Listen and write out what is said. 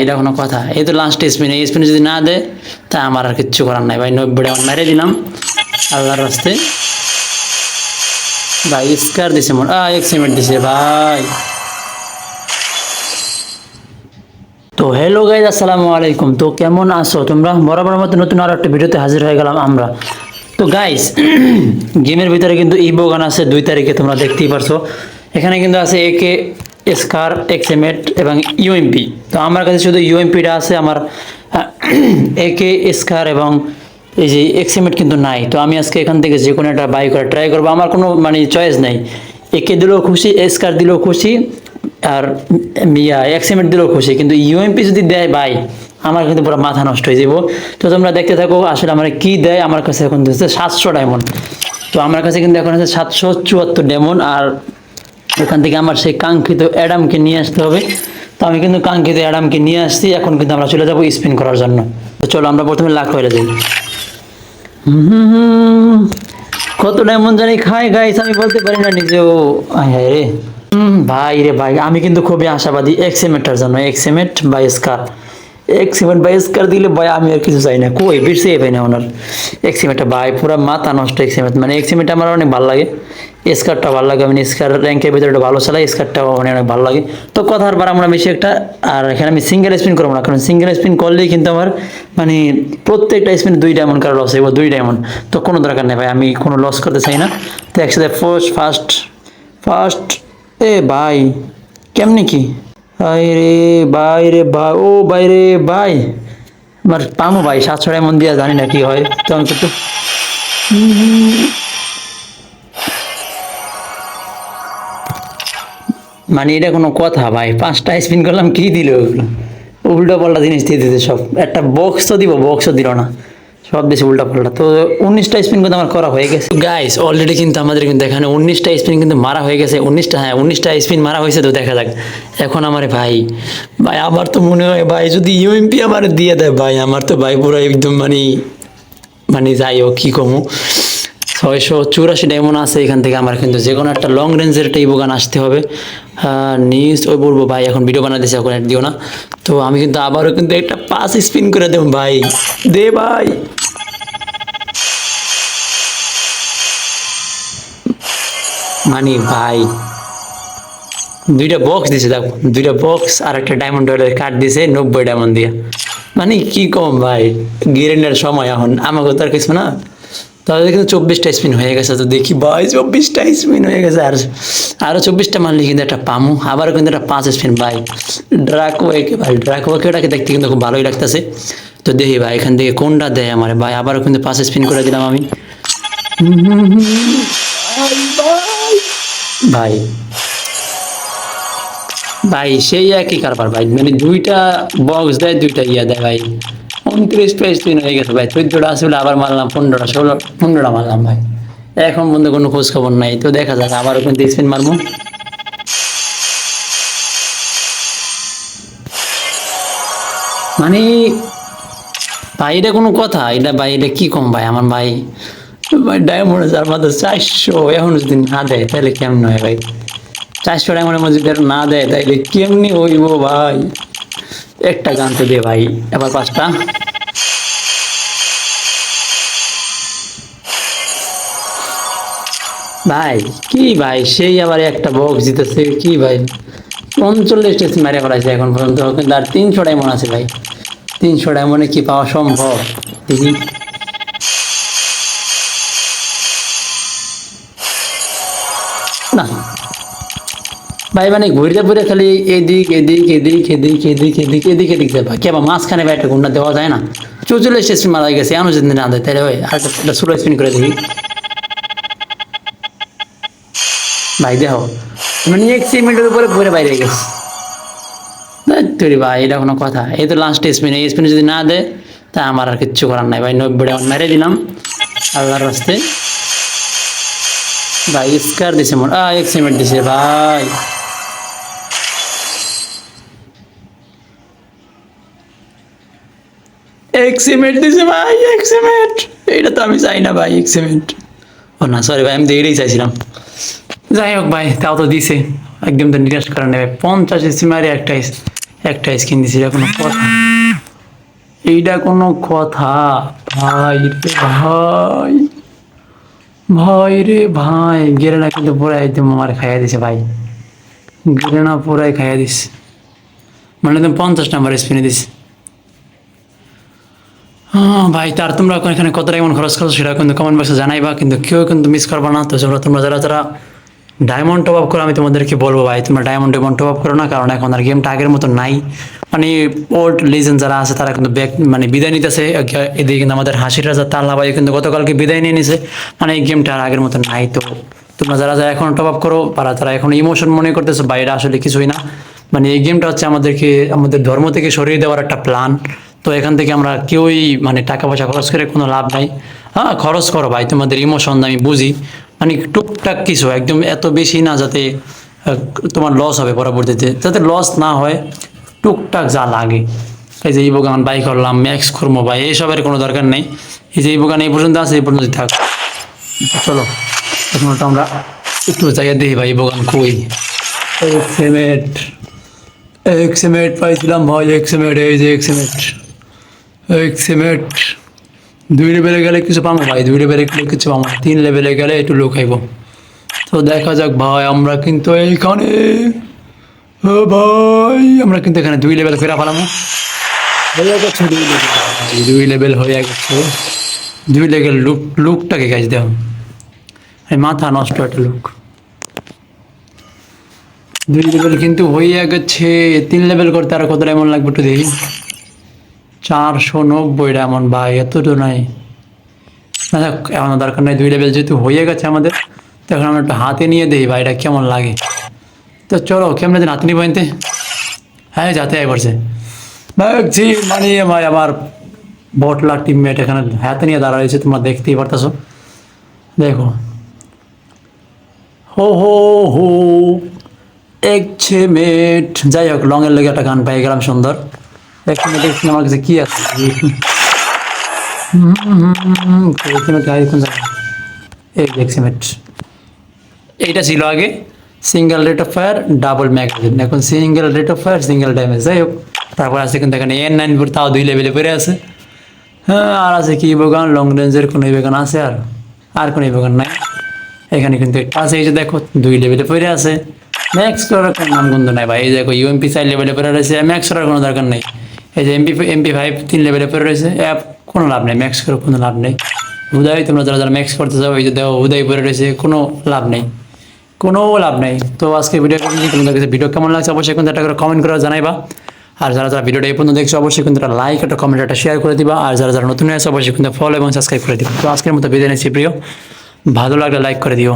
এটা কোনো কথা। এই তো লাস্ট স্পিন এই স্পিনে যদি না দেয়, তা আমার আর কিচ্ছু করার নাই। ভাই, নব্বই ডায়মন্ড মেরে দিলাম। আল্লাহর রাস্তে। ভাই স্কার দিছে আহ, এক সিমেন্ট দিছে, ভাই। তো হ্যালো গাইজ আসসালামু আলাইকুম। তো কেমন আছো? তোমরা বরাবর মতো নতুন আর একটা ভিডিওতে হাজির হয়ে গেলাম আমরা। তো গাইস গেমের ভিতরে কিন্তু ইবো গান আছে, দুই তারিখে তোমরা দেখতেই পারছ। এখানে কিন্তু আছে একে স্কার এক্সএমেট এবং ইউএমপি তো আমার কাছে শুধু ইউএমপিটা আছে, আমার একে স্কার এবং এই যে এক্সএমেট কিন্তু নাই। তো আমি আজকে এখান থেকে যে কোনো একটা বাই করে ট্রাই করব। আমার কোনো মানে চয়েস নাই। একে দিলেও খুশি স্কার দিলেও খুশি, আর ইয়া এক্সিমেন্ট দিলেও খুশি। কিন্তু ইউএমপি যদি দেয় বাই আমার কিন্তু পুরো মাথা নষ্ট হয়ে যাব। তো তোমরা দেখতে থাকো, আসলে আমার কি দেয়, আমার কাছে এখন দিচ্ছে সাতশো ডায়মন্ড। তো আমার কাছে কিন্তু এখন আছে সাতশো চুয়াত্তর ডেমন আর এখান থেকে আমার সেই কাঙ্ক্ষিত অ্যাডামকে নিয়ে আসতে হবে। তো আমি কিন্তু কাঙ্ক্ষিত অ্যাডামকে নিয়ে আসছি, এখন কিন্তু আমরা চলে যাব স্পিন করার জন্য। তো চলো আমরা প্রথমে লাখ হয়ে যাই। কত ডায়মন্ড জানি খাই গাইস আমি বলতে পারি না নিজেও। হায় রে। ভাই রে ভাই, আমি কিন্তু খুবই আশাবাদী এক্সিমেটার জন্য এক্সেমেট বা স্কার এক্সিমেন্ট বাই স্কার দিলে ভাই আমি আর কিছু চাই না। কই, বেশি পাই না ওনার। এক্সিমেন্টটা ভাই, পুরো মাথা নষ্ট এক্সিমেন্ট মানে এক্সিমেন্ট আমার অনেক ভালো লাগে। স্কারটা ভালো লাগে, আমি স্কার র্যাঙ্কের ভিতরে একটু ভালো চালাই স্কারটাও মানে অনেক ভালো লাগে। তো কথার বার আমরা বেশি একটা, আর এখানে আমি সিঙ্গেল স্পিন করব না, কারণ সিঙ্গেল স্পিন করলেই কিন্তু আমার মানে প্রত্যেকটা স্পিনে দুই ডায়মন্ড কারও লস হইব, দুই ডায়মন্ড তো কোনো দরকার নেই ভাই, আমি কোনো লস করতে চাই না। তো একসাথে ফার্স্ট ফার্স্ট ফার্স্ট এ ভাই, কেমনি কি? ভাই রে ভাই রে ভাই ও ভাই রে ভাই। আমার পামো ভাই, সাতশো ডায়মন্ড দিয়া জানি না কি হয় তো আমি মানে এটা কোনো কথা ভাই, পাঁচটা স্পিন করলাম, কি দিল ওগুলো? উল্টো পাল্টা জিনিস দিয়ে দিতে সব। একটা বক্স তো দিব বক্সও দিল না। সব বেশি উল্টা পাল্টা। তো উনিশটা স্পিন কিন্তু আমার করা হয়ে গেছে। গাইস অলরেডি কিন্তু আমাদের কিন্তু এখানে উনিশটা স্পিন কিন্তু মারা হয়ে গেছে। উনিশটা হ্যাঁ উনিশটা স্পিন মারা হয়েছে তো দেখা যাক। এখন আমার ভাই ভাই, আমার তো মনে হয় ভাই, যদি ইউএমপি আমার দিয়ে দেয়, ভাই, আমার তো ভাই পুরো একদম মানে মানে যাই হোক, কী কমু। ছয়শো চুরাশি ডায়মন্ড আছে এখান থেকে আমার, কিন্তু যে কোনো একটা লং রেঞ্জের একটা ইবো গান আসতে হবে। নিউজ ওই বলব, ভাই, এখন ভিডিও বানাতেছে এখন দিও না। তো আমি কিন্তু আবারও কিন্তু একটা পাস স্পিন করে দেবো, ভাই, দে ভাই। মানে ভাই, দুইটা বক্স দিছে, দেখো, দুইটা বক্স আর একটা ডায়মন্ড রয়েলের কার্ড দিছে, নব্বই ডায়মন্ড দিয়ে। মানে কি কম, ভাই গিরেন্ডার সময় এখন, আমাকে তো আর কিছু না। তাহলে কিন্তু চব্বিশটা স্পিন হয়ে গেছে, তো দেখি ভাই চব্বিশটা স্পিন হয়ে গেছে, আর আরও চব্বিশটা মারলে কিন্তু একটা পামু, আবারও কিন্তু একটা পাঁচ স্পিন ভাই ড্রাকওয়েকে ভাই ড্রাকওয়েকে ওটাকে দেখতে কিন্তু খুব ভালোই লাগতেছে। তো দেখি ভাই, এখান থেকে কোনটা দেয় আমার, ভাই আবারও কিন্তু পাঁচ স্পিন করে দিলাম আমি। ভাই ভাই সেই একই কারবার, ভাই মানে দুইটা বক্স দেয়, দুইটা ইয়া দেয়, ভাই। উনত্রিশ পেজ হয়ে গেছে ভাই। চোদ্দটা আসলে, আবার মারলাম, পনেরোটা, ষোলো, পনেরোটা মারলাম ভাই। এখন বন্ধু কোনো খোঁজ খবর নাই, তো দেখা যাক মারবো। মানে ভাই কোনো কথা? এটা ভাই কি কম ভাই? আমার ভাই ভাই, ডায়মন্ড যার মাত্র চারশো এখন যদি না দেয়, তাহলে কেমন হয় ভাই? চারশো ডায়মন্ডের মধ্যে যদি না দেয়, তাহলে কেমনি হইব ভাই? একটা গান তো দে ভাই, এবার পাঁচটা। ভাই, কি ভাই? সেই আবার একটা বক্স জিতেছে, কি ভাই? পঞ্চল্লিশ টেস্ট মেরে ফেলাইছে এখন পর্যন্ত। কিন্তু আর তিনশো ডায়মন্ড আছে ভাই। তিনশো ডায়মন্ডে কি পাওয়া সম্ভব? দেখি। না। ভাই মানে ঘুরে ঘুরে খালি এদিক এদিক এদিক এদিক এদিক এদিক এদিক এদিক ভাই কি আবার মাঝখানে ভাই একটা গুন্ডা দেওয়া যায় না? চৌচল্লিশ স্পিন মারা গেছে এমন যদি না দেয় তাহলে ভাই, আর একটা স্পিন করে দেখি। ভাই, দেখো মানে এক মিনিটের উপরে ঘুরে বাইরে গেছে। তুই ভাই, এটা কোনো কথা। এই তো লাস্ট স্পিন এই স্পিন যদি না দেয় তা আমার আর কিচ্ছু করার নাই। ভাই, নব্বই ডাউন মেরে দিলাম। আল্লাহর রাস্তে। ভাই স্কার দিছে মোর। আ এক সিমেন্ট দিছে, ভাই। এক সিমেন্ট দিছে, ভাই, এক সিমেন্ট এটা তো আমি চাই না, ভাই, এক সিমেন্ট ও না সরি ভাই, আমি তো চাইছিলাম। যাই হোক ভাই, তাও তো দিছে। একদম তো নিরাশ করে নেবে পঞ্চাশ এসি মারে একটা একটা স্কিন দিছি, এটা কোনো কথা। এইটা কোনো কথা। ভাই রে ভাই। ভাই রে ভাই, গেরেনা কিন্তু পুরো একদম আমার খাইয়া দিছে ভাই। গেরেনা পুরাই খাইয়া দিস মানে একদম পঞ্চাশ নাম্বার স্পিনে দিস হ্যাঁ ভাই তার তোমরা এখানে কতটা এমন খরচ করছ সেটা কিন্তু কমেন্ট বক্সে জানাইবা, কিন্তু কেউ কিন্তু মিস করবা না। তো তোমরা যারা যারা ডায়মন্ড টপ আপ করো আমি তোমাদেরকে বলব ভাই, তোমরা ডায়মন্ড ডায়মন্ড টপ আপ করো না, কারণ এখন আর গেমটা আগের মতো নাই। মানে ওল্ড লিজেন্ড যারা আছে, তারা কিন্তু ব্যাক মানে বিদায় নিতেছে। এদিকে কিন্তু আমাদের হাসির রাজা তাল্লা ভাই কিন্তু গতকালকে বিদায় নিয়ে নিছে। মানে এই গেমটা আর আগের মতো নাই। তো তোমরা যারা যারা এখন টপ আপ করো, তারা তারা এখন ইমোশন মনে করতেছো বা এটা আসলে কিছুই না। মানে এই গেমটা হচ্ছে আমাদেরকে, আমাদের ধর্ম থেকে সরিয়ে দেওয়ার একটা প্ল্যান তো এখান থেকে আমরা কেউই মানে টাকা পয়সা খরচ করে কোনো লাভ নাই। হ্যাঁ খরচ করো ভাই, তোমাদের ইমোশন আমি বুঝি। মানে টুকটাক কিছু, একদম এত বেশি না যাতে তোমার লস হবে পরবর্তীতে। যাতে লস না হয়, টুকটাক যা লাগে। এই যে এই বোগান বাই করলাম ম্যাক্স করব ভাই এইসবের কোনো দরকার নেই। এই যে এই বোগান এই পর্যন্ত আছে, এই পর্যন্ত থাক। চলো এখন ওটা আমরা একটু জায়গা দিই ভাই বোগান কই। এক্সেমেট এক্সেমেট পাইছিলাম ভাই এক্সেমেট এই যে এক্সেমেট এক্সেমেট দুই লেভেলে গেলে কিছু পাবো ভাই, দুই লেভেলে গেলে কিছু পাবো না। তিন লেভেলে গেলে একটু লোক খাইব তো দেখা যাক ভাই, আমরা কিন্তু এইখানে ভাই, আমরা কিন্তু এখানে দুই লেভেল ফেরা হয়ে গেছে দুই লেভেল দুই হয়ে গেছে। দুই লেভেল লুক লুকটাকে গাছ এই মাথা নষ্ট একটা লুক দুই লেভেল কিন্তু হয়ে গেছে, তিন লেভেল করতে আর কত এমন লাগবে একটু দেখি। চারশো নব্বই এমন ভাই এত তো নাই। না যাক এমন দরকার নাই, দুই লেভেল যেহেতু হয়ে গেছে আমাদের তো এখন আমরা একটু হাতে নিয়ে দিই ভাই, এটা কেমন লাগে? তো চলো, কেমন দিন হাতে নিবো এনতে হ্যাঁ যাতে আই পড়ছে জি মানে ভাই, আমার বটলা টিমমেট এখানে হাতে নিয়ে দাঁড়াইছে তোমরা দেখতেই পারতেছো। দেখো। হো হো হো একছে মেট যাই হোক লংয়ের লেগে একটা গান পেয়ে গেলাম সুন্দর। এখানে দেখছি আমার কাছে কি আছে দেখছি এইটা ছিল আগে single rate of fire double magazine এখন single rate of fire single damage যাই হোক তারপর আছে কিন্তু এখানে এন নাইন ফোর তাও দুই লেভেলে পড়ে আছে হ্যাঁ আর আছে কি বেগান লং রেঞ্জের কোনো বেগান আছে আর আর কোনো বেগান নাই এখানে কিন্তু আছে এই যে দেখো দুই লেভেলে পড়ে আছে ম্যাক্স করার কোনো নাম গন্ধ নাই ভাই এই দেখো ইউএমপি চার লেভেলে পড়ে রয়েছে ম্যাক্স করার কোনো দরকার নেই এই যে এমপি এমপি ফাইভ তিন লেভেলে পড়ে রয়েছে অ্যাপ কোনো লাভ নেই ম্যাক্স করে কোনো লাভ নেই। হুদাই তোমরা যারা যারা ম্যাক্স করতে চাও, এই যে দেখো হুদাই পড়ে রয়েছে, কোনো লাভ নেই। কোনো লাভ নেই। তো আজকে ভিডিও তোমাদের কাছে ভিডিও কেমন লাগছে, অবশ্যই কিন্তু একটা করে কমেন্ট করে জানাইবা। আর যারা যারা ভিডিওটা এই পর্যন্ত দেখছ, অবশ্যই কিন্তু একটা লাইক একটা কমেন্ট একটা শেয়ার করে দিবা। আর যারা যারা নতুন আছে, অবশ্যই কিন্তু ফলো এবং সাবস্ক্রাইব করে দিবা। তো আজকের মতো বিদায় নিচ্ছি, প্রিয়। ভালো লাগলে লাইক করে দিও।